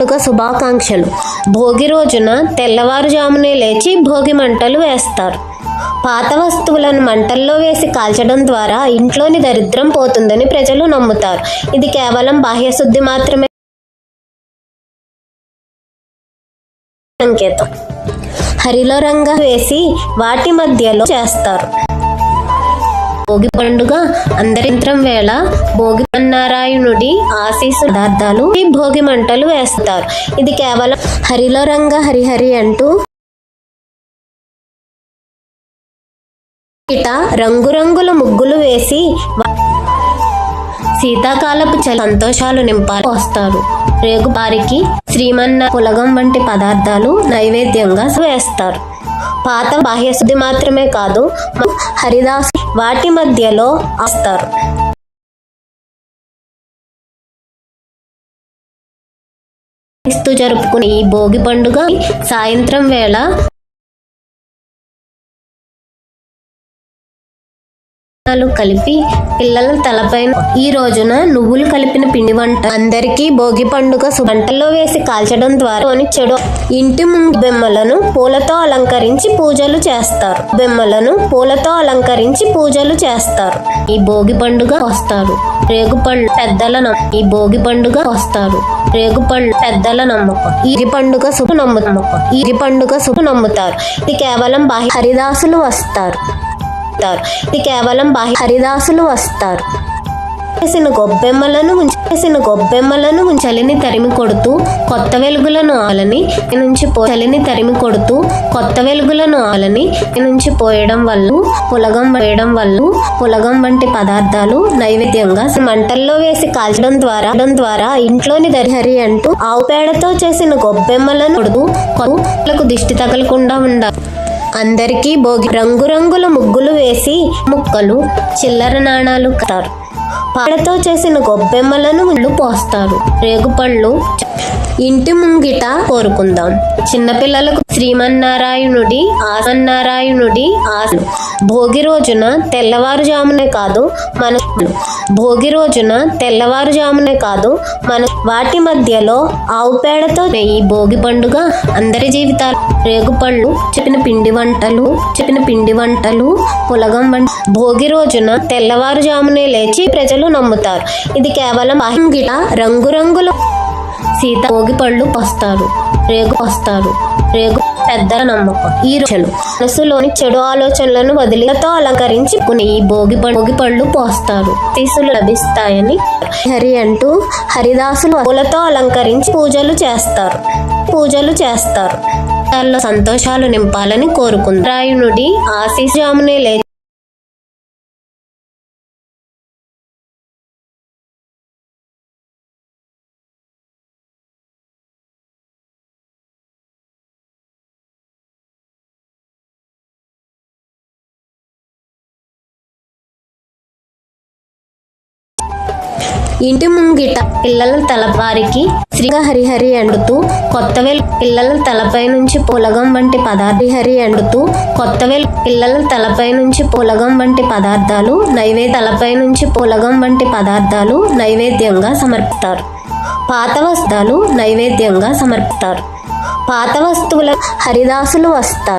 పండుగ శుభాకాంక్షలు. భోగి రోజున తెల్లవారుజామునే లేచి భోగి మంటలు వేస్తారు. పాత వస్తువులను మంటల్లో వేసి కాల్చడం ద్వారా ఇంట్లోని దరిద్రం పోతుందని ప్రజలు నమ్ముతారు. ఇది కేవలం బాహ్యశుద్ధి మాత్రమే సంకేతం. హరిలో రంగ వేసి వాటి మధ్యలో చేస్తారు. భోగి పండుగ అందరింత్రం వేళ భోగి నారాయణుడి ఆశీసు పదార్థాలు ఈ భోగి మంటలు వేస్తారు. ఇది కేవలం హరిలో రంగ హరిహరి అంటూ ఇట రంగురంగుల ముగ్గులు వేసి శీతాకాలపు సంతోషాలు నింపాలి. వస్తారు. రేగుబారికి శ్రీమన్న పులగం వంటి పదార్థాలు నైవేద్యంగా వేస్తారు. పాత బాహ్యశుద్ధి మాత్రమే కాదు హరిదాసు వాటి మధ్యలో ఆస్తారు జరుపుకునే ఈ భోగి పండుగ సాయంత్రం వేళ విత్తనాలు కలిపి పిల్లల తలపైన ఈ రోజున నువ్వులు కలిపిన పిండి వంట అందరికీ భోగి పండుగ వంటల్లో వేసి కాల్చడం ద్వారా చెడు ఇంటి ముందు బెమ్మలను పూలతో అలంకరించి పూజలు చేస్తారు. బెమ్మలను పూలతో అలంకరించి పూజలు చేస్తారు. ఈ భోగి పండుగ వస్తారు. రేగు పండు పెద్దల నమ్మ ఈ భోగి పండుగ వస్తారు. రేగు పండు పెద్దల నమ్మకం. ఈ పండుగ శుభ నమ్మకం ఈ పండుగ శుభ నమ్ముతారు. ఇది కేవలం బాహ్య హరిదాసులు వస్తారు. వస్తారు. ఇది కేవలం బాహ్య హరిదాసులు వస్తారు చేసిన గొబ్బెమ్మలను చేసిన గొబ్బెమ్మలను చలిని తరిమి కొడుతూ కొత్త వెలుగులను ఆలని నుంచి చలిని తరిమి కొడుతూ కొత్త వెలుగులను ఆలని నుంచి పోయడం వల్ల పులగం వేయడం వల్ల పులగం వంటి పదార్థాలు నైవేద్యంగా మంటల్లో వేసి కాల్చడం ద్వారా ద్వారా ఇంట్లోని దరిహరి అంటూ ఆవు పేడతో చేసిన గొబ్బెమ్మలను కొడుతూ కొత్తలకు దిష్టి తగలకుండా ఉండాలి అందరికీ భోగి రంగురంగుల ముగ్గులు వేసి ముక్కలు చిల్లర నాణాలు కట్టారు పాడతో చేసిన గొబ్బెమ్మలను పోస్తారు. రేగుపళ్ళు ఇంటి ముంగిట కోరుకుందాం. చిన్నపిల్లలకు శ్రీమన్నారాయణుడి ఆసన్నారాయణుడి ఆశలు భోగి రోజున తెల్లవారుజామునే కాదు మన భోగి రోజున తెల్లవారుజామునే కాదు మన వాటి మధ్యలో ఆవు పేడతో ఈ భోగి పండుగ అందరి జీవితాలు. రేగుపళ్ళు చెప్పిన పిండి వంటలు చెప్పిన పిండి వంటలు పులగం వంట. భోగి రోజున తెల్లవారుజామునే లేచి ప్రజలు నమ్ముతారు. ఇది కేవలం అహింగిట రంగురంగుల సీత భోగి పళ్ళు వస్తారు రేగు వస్తారు రేగు పెద్ద నమ్మకం. ఈ రోజులు మనసులోని చెడు ఆలోచనలను వదిలితో అలంకరించి కొన్ని ఈ భోగి భోగి పళ్ళు పోస్తారు తీసులు లభిస్తాయని హరి అంటూ హరిదాసులు పూలతో అలంకరించి పూజలు చేస్తారు. పూజలు చేస్తారు. సంతోషాలు నింపాలని కోరుకుంది రాయునుడి ఆశీస్వామునే లే ఇంటి ముంగిట పిల్లల తలపారికి శ్రీగా హరిహరి అండుతూ కొత్త పిల్లల తలపై నుంచి పులగం వంటి పదార్థ హరి అండుతూ కొత్తవేలు పిల్లల తలపై నుంచి పులగం వంటి పదార్థాలు నైవేద్య తలపై నుంచి పులగం వంటి పదార్థాలు నైవేద్యంగా సమర్పిస్తారు పాత వస్త్రాలు నైవేద్యంగా సమర్పిస్తారు పాత వస్తువుల హరిదాసులు వస్తారు.